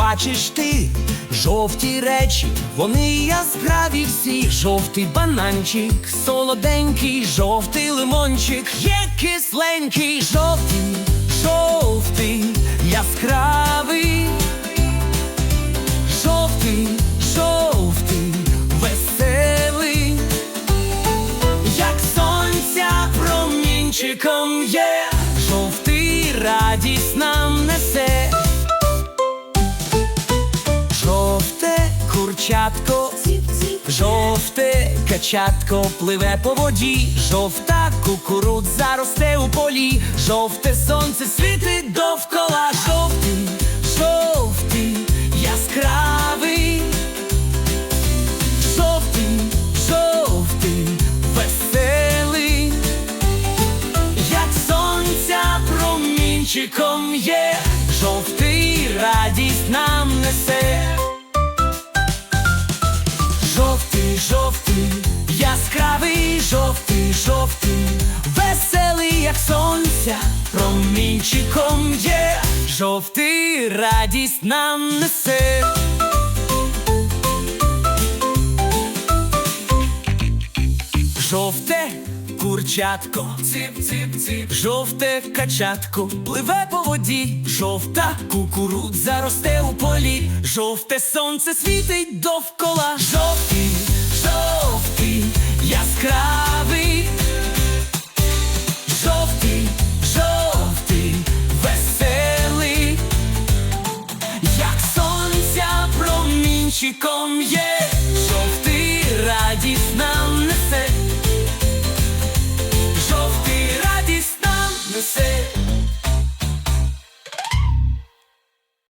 бачиш ти. Жовті речі, вони яскраві всі, жовтий бананчик, солоденький, жовтий лимончик, є кисленький, жовтий, жовтий, яскравий, жовтий, жовтий, веселий, як сонця промінчиком є, жовтий радість курчатко, жовте качатко пливе по воді, жовта кукурудза росте у полі, жовте сонце світить довкола, жовтий, жовтий, яскравий, жовтий, жовтий, веселий, як сонця промінчиком є, жовтий радість нам несе. Як сонця, промінчиком є, жовтий радість нам несе. Жовте курчатко, цip. жовте качатко, пливе по воді, жовта кукурудза росте у полі, жовте сонце світить довкола, жовтий, Зайчиком є жовтий.